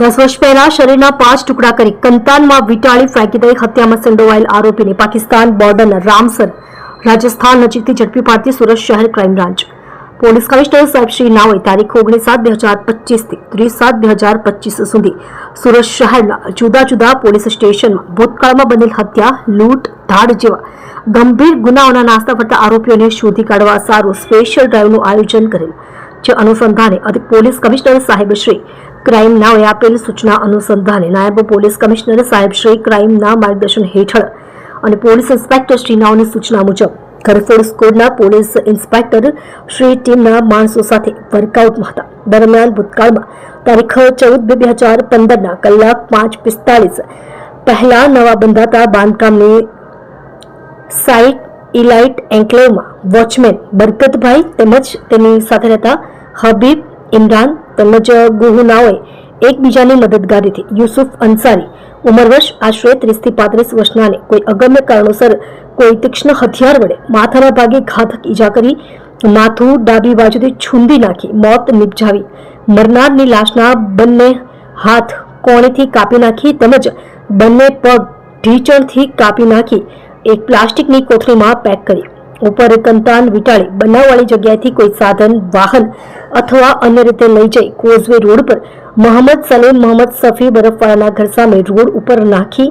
દસ વર્ષ પહેલા શરીરના પાંચ ટુકડા કરી કંતાનમાં વિટાળી ફેંકી દઈ હત્યામાં સંડોવાયેલ આરોપીને પાકિસ્તાન બોર્ડરના રામસર રાજસ્થાન નજીકથી ઝડપી પાડતી સુરત શહેર ક્રાઇમ બ્રાન્ચ. પોલીસ કમિશનર સાહેબ શ્રી નાઓએ તારીખ ઓગણીસ સાત બે હજાર પચીસથી ત્રીસ સાત બે હજાર પચીસ સુધી સુરત શહેરના જુદા જુદા પોલીસ સ્ટેશનમાં ભૂતકાળમાં બનેલ હત્યા, લૂંટ, ધાડ જેવા ગંભીર ગુનાઓના નાસ્તા ફરતા આરોપીઓને શોધી કાઢવા સારું સ્પેશિયલ ડ્રાઇવનું આયોજન કરેલ. જે અનુસંધાને પોલીસ કમિશનર સાહેબ શ્રી ક્રાઇમ નાઓએ આપેલ સૂચના અનુસંધાને નાયબ પોલીસ કમિશનર સાહેબ શ્રી ક્રાઇમના માર્ગદર્શન હેઠળ અને પોલીસ ઇન્સ્પેક્ટર શ્રી નાઓની સૂચના મુજબ, ઘરફોડ સ્કોડના પોલીસ ઇન્સ્પેક્ટર શ્રી ટીમના માણસો સાથે વર્કઆઉટમાં હતા. દરમિયાન ભૂતકાળમાં તારીખ ચૌદ બે બે હજાર પંદરના કલાક પાંચ પિસ્તાલીસ પહેલા નવા બંધાતા બાંધકામની સાઇટ ઇલાઇટ એન્કલેવમાં વોચમેન બરકતભાઈ તેમજ તેની સાથે રહેતા હબીબ ઇમરાન તેમજ ગુહુનાઓએ એકબીજાની મદદગારીથી. યુસુફ અંસારી, ઉંમર વર્ષ આશરે ત્રીસથી પાંત્રીસ વર્ષનાને. કોઈ અગમ્ય કારણોસર કોઈ તીક્ષ્ણ હથિયાર વડે માથાના ભાગે ઘાતક ઈજા કરી, માથું ડાબી બાજુથી છૂંદી નાખી, મોત નિપજાવી. મરનારની લાશના બંને હાથ કોણીથી કાપી નાખી તેમજ બંને પગ ઢીચણથી કાપી નાખી એક પ્લાસ્ટિકની કોથળીમાં પેક કરી. ઉપર કંતાન વિટાળી, બનાવવાળી જગ્યાએથી કોઈ સાધન, વાહન અથવા અન્ય રીતે લઈ જઈ કોઝવે રોડ પર મોહમ્મદ સલીમ, મોહમ્મદ સફી બરફવાળાના ઘર સામે રોડ ઉપર નાખી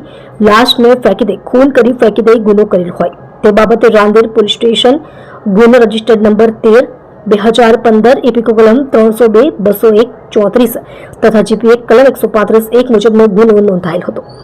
લાશને ફેંકી દઈ ખૂન કરી ફેંકી દઈ ગુનો કરેલ હોય. તે બાબતે રાંદેર પોલીસ સ્ટેશન ગુનો રજિસ્ટર્ડ નંબર તેર, બે હજાર પંદર એપીકો કલમ ત્રણસો બે, બસો એક, ચોત્રીસ તથા જીપી એક કલમ એકસો પાંત્રીસ એક મુજબનો ગુનો નોંધાયેલ હતો.